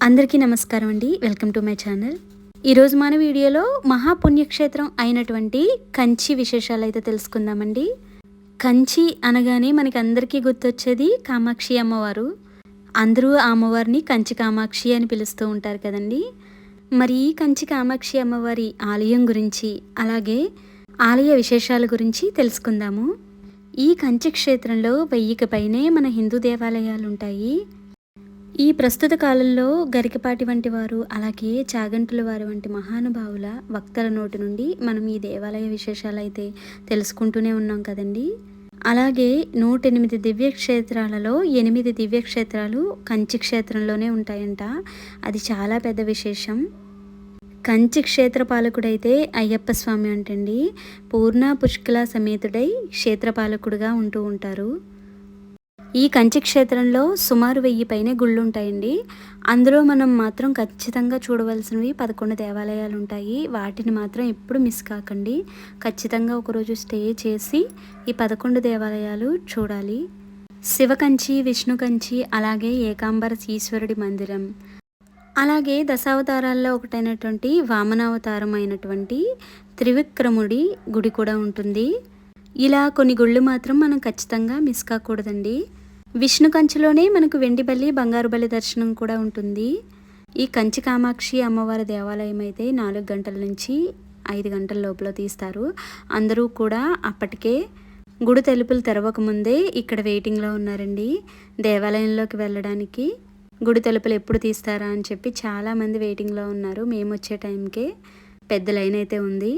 అందరికీ నమస్కారం అండి. Welcome to my channel. ఈరోజు మన వీడియోలో మహాపుణ్యక్షేత్రం అయినటువంటి కంచి విశేషాలు అయితే తెలుసుకుందామండి. కంచి అనగానే మనకి అందరికీ గుర్తొచ్చేది కామాక్షి అమ్మవారు. అందరూ ఆ అమ్మవారిని కంచి కామాక్షి అని పిలుస్తూ ఉంటారు కదండి. మరి ఈ కంచి కామాక్షి అమ్మవారి ఆలయం గురించి అలాగే ఆలయ విశేషాల గురించి తెలుసుకుందాము. ఈ కంచి క్షేత్రంలో వెయ్యికి పైనే మన హిందూ దేవాలయాలు ఉంటాయి. ఈ ప్రస్తుత కాలంలో గరికపాటి వంటి వారు అలాగే చాగంటుల వారి వంటి మహానుభావుల వక్తల నోటి నుండి మనం ఈ దేవాలయ విశేషాలు అయితే తెలుసుకుంటూనే ఉన్నాం కదండి. అలాగే నూట ఎనిమిది దివ్యక్షేత్రాలలో ఎనిమిది దివ్యక్షేత్రాలు కంచి క్షేత్రంలోనే ఉంటాయంట. అది చాలా పెద్ద విశేషం. కంచి క్షేత్రపాలకుడైతే అయ్యప్ప స్వామి అంటండి. పూర్ణ పుష్కల సమేతుడై క్షేత్రపాలకుడుగా ఉంటూ ఉంటారు. ఈ కంచి క్షేత్రంలో సుమారు వెయ్యి పైనే గుళ్ళు ఉంటాయండి అందులో మనం మాత్రం ఖచ్చితంగా చూడవలసినవి పదకొండు దేవాలయాలు ఉంటాయి వాటిని మాత్రం ఎప్పుడు మిస్ కాకండి. ఖచ్చితంగా ఒకరోజు స్టే చేసి ఈ పదకొండు దేవాలయాలు చూడాలి. శివకంచి విష్ణు కంచి అలాగే ఏకాంబర ఈశ్వరుడి మందిరం. అలాగే దశావతారాల్లో ఒకటైనటువంటి వామనావతారం అయినటువంటి త్రివిక్రముడి గుడి కూడా ఉంటుంది. ఇలా కొన్ని గుళ్ళు మాత్రం మనం ఖచ్చితంగా మిస్ కాకూడదండి. విష్ణు కంచిలోనే మనకు వెండి బల్లి బంగారు బల్లి దర్శనం కూడా ఉంటుంది. ఈ కంచి కామాక్షి అమ్మవారి దేవాలయం అయితే నాలుగు గంటల నుంచి ఐదు గంటల లోపల తీస్తారు. అందరూ కూడా అప్పటికే గుడి తలుపులు తెరవకముందే ఇక్కడ వెయిటింగ్లో ఉన్నారండి. దేవాలయంలోకి వెళ్ళడానికి గుడి తలుపులు ఎప్పుడు తీస్తారా అని చెప్పి చాలామంది వెయిటింగ్లో ఉన్నారు. మేము వచ్చే టైంకే పెద్ద లైన్ అయితే ఉంది.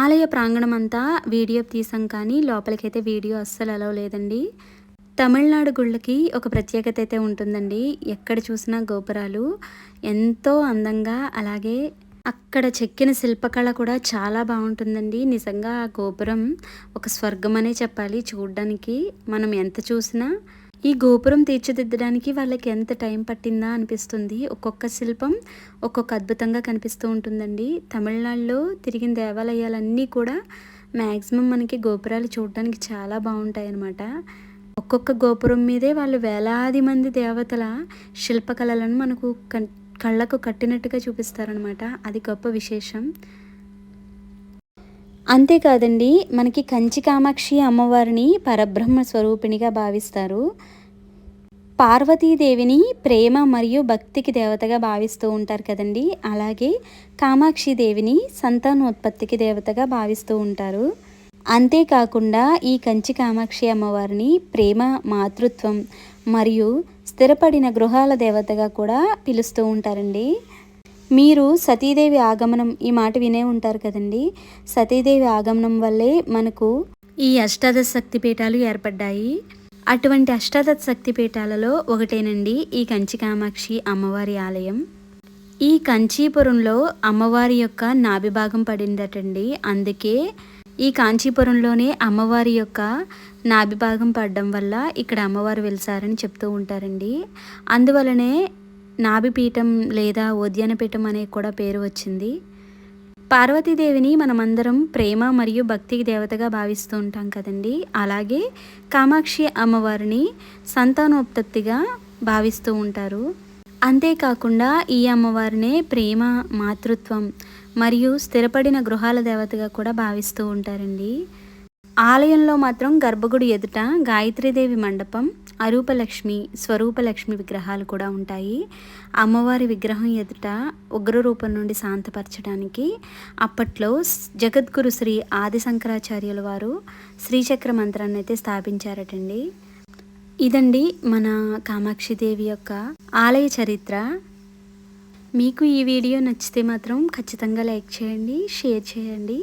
ఆలయ ప్రాంగణం అంతా వీడియో తీసాం కానీ లోపలికైతే వీడియో అస్సలు అలవ్ లేదండి. తమిళనాడు గుళ్ళకి ఒక ప్రత్యేకత అయితే ఉంటుందండి. ఎక్కడ చూసినా గోపురాలు ఎంతో అందంగా అలాగే అక్కడ చెక్కిన శిల్పకళ కూడా చాలా బాగుంటుందండి. నిజంగా ఆ గోపురం ఒక స్వర్గం అనే చెప్పాలి చూడడానికి. మనం ఎంత చూసినా ఈ గోపురం తీర్చిదిద్దడానికి వాళ్ళకి ఎంత టైం పట్టిందా అనిపిస్తుంది. ఒక్కొక్క శిల్పం ఒక్కొక్క అద్భుతంగా కనిపిస్తూ ఉంటుందండి. తమిళనాడులో తిరిగిన దేవాలయాలన్నీ కూడా మ్యాక్సిమం మనకి గోపురాలు చూడడానికి చాలా బాగుంటాయి అన్నమాట ఒక్కొక్క గోపురం మీదే వాళ్ళు వేలాది మంది దేవతల శిల్పకళలను మనకు కళ్ళకు కట్టినట్టుగా చూపిస్తారనమాట అది గొప్ప విశేషం. అంతేకాదండి మనకి కంచి కామాక్షి అమ్మవారిని పరబ్రహ్మ స్వరూపిణిగా భావిస్తారు. పార్వతీదేవిని ప్రేమ మరియు భక్తికి దేవతగా భావిస్తూ ఉంటారు కదండి. అలాగే కామాక్షి దేవిని సంతానోత్పత్తికి దేవతగా భావిస్తూ ఉంటారు. అంతేకాకుండా ఈ కంచి కామాక్షి అమ్మవారిని ప్రేమ మాతృత్వం మరియు స్థిరపడిన గృహాల దేవతగా కూడా పిలుస్తూ ఉంటారండి. మీరు సతీదేవి ఆగమనం ఈ మాట వినే ఉంటారు కదండి. సతీదేవి ఆగమనం వల్లే మనకు ఈ అష్టాదశ శక్తి పీఠాలు ఏర్పడ్డాయి. అటువంటి అష్టాదశ శక్తి పీఠాలలో ఒకటేనండి ఈ కంచి కామాక్షి అమ్మవారి ఆలయం. ఈ కంచీపురంలో అమ్మవారి యొక్క నాభిభాగం పడిందటండి. అందుకే ఈ కాంచీపురంలోనే అమ్మవారి యొక్క నాభిభాగం పడడం వల్ల ఇక్కడ అమ్మవారు వెలిసారని చెప్తూ ఉంటారండి. అందువలనే నాభిపీఠం లేదా ఉద్యానపీఠం అనే కూడా పేరు వచ్చింది. పార్వతీదేవిని మనమందరం ప్రేమ మరియు భక్తికి దేవతగా భావిస్తూ ఉంటాం కదండి. అలాగే కామాక్షి అమ్మవారిని సంతానోత్పత్తిగా భావిస్తూ ఉంటారు. అంతేకాకుండా ఈ అమ్మవారినే ప్రేమ మాతృత్వం మరియు స్థిరపడిన గృహాల దేవతగా కూడా భావిస్తూ ఉంటారండి. ఆలయంలో మాత్రం గర్భగుడి ఎదుట గాయత్రీదేవి మండపం అరూపలక్ష్మి స్వరూపలక్ష్మి విగ్రహాలు కూడా ఉంటాయి. అమ్మవారి విగ్రహం ఎదుట ఉగ్ర రూపం నుండి శాంతపరచడానికి అప్పట్లో జగద్గురు శ్రీ ఆది శంకరాచార్యుల వారు శ్రీచక్ర మంత్రాన్ని అయితే స్థాపించారటండి. ఇదండి మన కామాక్షిదేవి యొక్క ఆలయ చరిత్ర. మీకు ఈ వీడియో నచ్చితే మాత్రం ఖచ్చితంగా లైక్ చేయండి షేర్ చేయండి.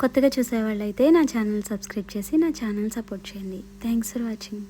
కొత్తగా చూసేవాళ్ళైతే నా ఛానల్ సబ్స్క్రైబ్ చేసి నా ఛానల్ సపోర్ట్ చేయండి. Thanks for watching